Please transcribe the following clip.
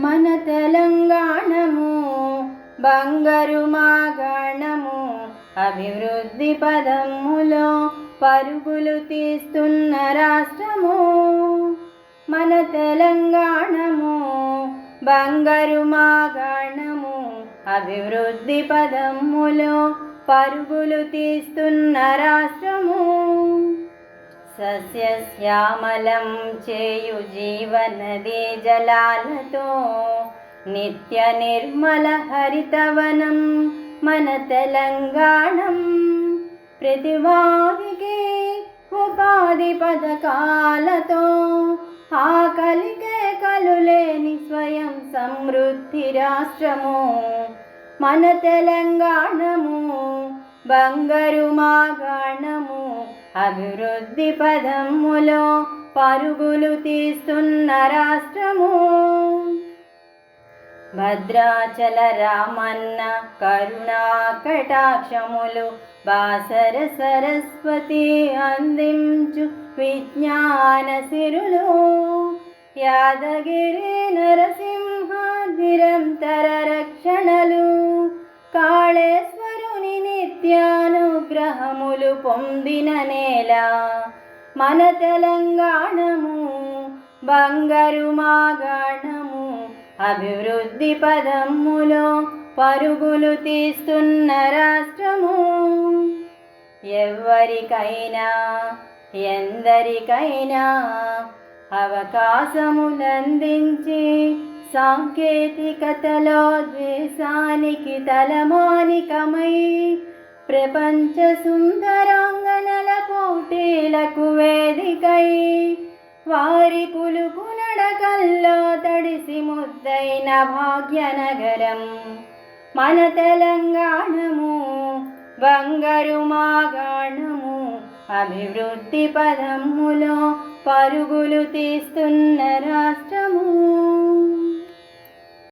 మన తెలంగాణము బంగారు మాగాణము అభివృద్ధి పదములో పరుగులు తీస్తున్న రాష్ట్రము. మన తెలంగాణము బంగారు మాగాణము అభివృద్ధి పదములో పరుగులు తీస్తున్న రాష్ట్రము. సస్యశ్యామలం చేయు జీవనది జలాలతో నిత్య నిర్మల హరితవనం మన తెలంగాణం ప్రతివాదికి ఉపాధి పథకాలతో ఆకలికే కలులేని స్వయం సమృద్ధి రాష్ట్రము మన తెలంగాణము బంగారు మాగాణము అభివృద్ధి పదములో పరుగులు తీస్తున్న రాష్ట్రము. భద్రాచల రామన్న కరుణా కటాక్షములు బాసర సరస్వతి అందించు విజ్ఞాన సిరులు. యాదగిరి నరసింహ నిరంతర రక్షణలు. కాళేశ్వర పొందిన నేల మన తెలంగాణము బంగారు మాగాణము అభివృద్ధి పదములో పరుగులు తీస్తున్న రాష్ట్రము. ఎవరికైనా ఎందరికైనా అవకాశములందించి సాంకేతికతలో ద్వేషానికి తలమానికమై ప్రపంచ సుందరాంగనల పోటీలకు వేదికై వారి పులుపు నడకల్లో తడిసి ముద్దైన భాగ్యనగరం. మన తెలంగాణము బంగారు మాగాణము అభివృద్ధి పదములో పరుగులు తీస్తున్న రాష్ట్రము.